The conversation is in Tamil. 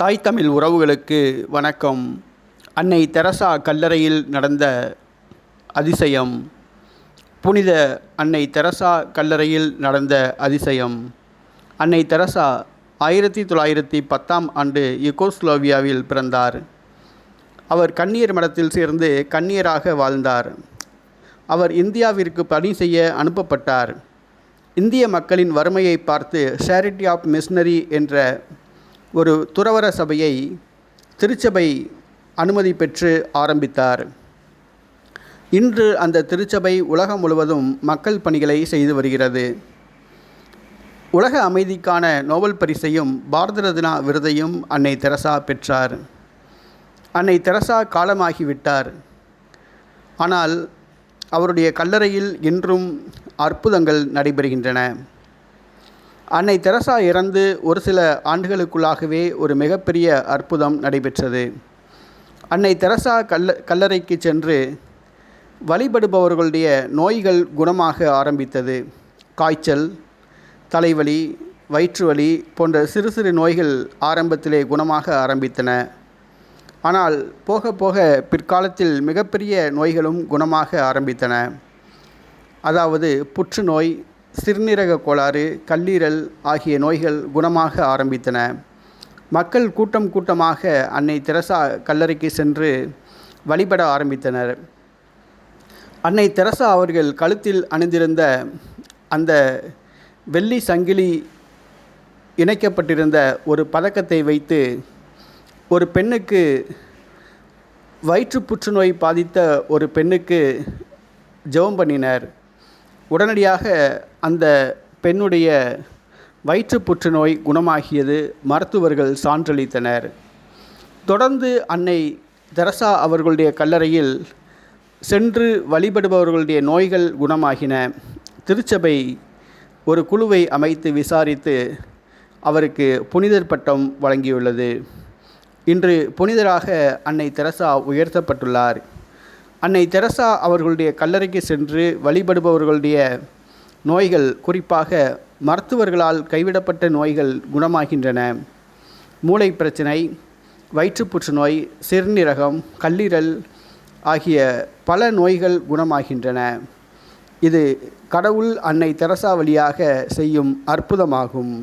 தாய் தமிழ் உறவுகளுக்கு வணக்கம். அன்னை தெரசா கல்லறையில் நடந்த அதிசயம். புனித அன்னை தெரசா கல்லறையில் நடந்த அதிசயம். அன்னை தெரசா ஆயிரத்தி தொள்ளாயிரத்தி பத்தாம் ஆண்டு யுகோஸ்லோவியாவில் பிறந்தார். அவர் கண்ணீர் மடத்தில் சேர்ந்து கன்னியராக வாழ்ந்தார். அவர் இந்தியாவிற்கு பணி செய்ய அனுப்பப்பட்டார். இந்திய மக்களின் வறுமையை பார்த்து சேரிட்டி ஆஃப் மிஷனரி என்ற ஒரு துறவர சபையை திருச்சபை அனுமதி பெற்று ஆரம்பித்தார். இன்று அந்த திருச்சபை உலகம் முழுவதும் மக்கள் பணிகளை செய்து வருகிறது. உலக அமைதிக்கான நோபல் பரிசையும் பாரத ரத்னா விருதையும் அன்னை தெரசா பெற்றார். அன்னை தெரசா காலமாகிவிட்டார். ஆனால் அவருடைய கல்லறையில் இன்றும் அற்புதங்கள் நடைபெறுகின்றன. அன்னை தெரசா இறந்து ஒரு சில ஆண்டுகளுக்குள்ளாகவே ஒரு மிகப்பெரிய அற்புதம் நடைபெற்றது. அன்னை தெரசா கல்ல கல்லறைக்கு சென்று வழிபடுபவர்களுடைய நோய்கள் குணமாக ஆரம்பித்தது. காய்ச்சல் தலைவலி வயிற்றுவலி போன்ற சிறு சிறு நோய்கள் ஆரம்பத்திலே குணமாக ஆரம்பித்தன. ஆனால் போக போக பிற்காலத்தில் மிகப்பெரிய நோய்களும் குணமாக ஆரம்பித்தன. அதாவது புற்றுநோய் சிறுநீரக கோளாறு கல்லீரல் ஆகிய நோய்கள் குணமாக ஆரம்பித்தன. மக்கள் கூட்டம் கூட்டமாக அன்னை தெரசா கல்லறைக்கு சென்று வழிபட ஆரம்பித்தனர். அன்னை தெரசா அவர்கள் கழுத்தில் அணிந்திருந்த அந்த வெள்ளி சங்கிலி இணைக்கப்பட்டிருந்த ஒரு பதக்கத்தை வைத்து ஒரு பெண்ணுக்கு வயிற்று புற்றுநோய் பாதித்த ஒரு பெண்ணுக்கு ஜெபம் பண்ணினர். உடனடியாக அந்த பெண்ணுடைய வயிற்று புற்றுநோய் குணமாகியது மருத்துவர்கள் சான்றளித்தனர். தொடர்ந்து அன்னை தெரசா அவர்களுடைய கல்லறையில் சென்று வழிபடுபவர்களுடைய நோய்கள் குணமாகின. திருச்சபை ஒரு குழுவை அமைத்து விசாரித்து அவருக்கு புனிதர் பட்டம் வழங்கியுள்ளது. இன்று புனிதராக அன்னை தெரசா உயர்த்தப்பட்டுள்ளார். அன்னை தெரசா அவர்களுடைய கல்லறைக்கு சென்று வழிபடுபவர்களுடைய நோய்கள் குறிப்பாக மருத்துவர்களால் கைவிடப்பட்ட நோய்கள் குணமாகின்றன. மூளை பிரச்சனை வயிற்று புற்றுநோய் சிறுநீரகம் கல்லீரல் ஆகிய பல நோய்கள் குணமாகின்றன. இது கடவுள் அன்னை தெரசா வழியாக செய்யும் அற்புதமாகும்.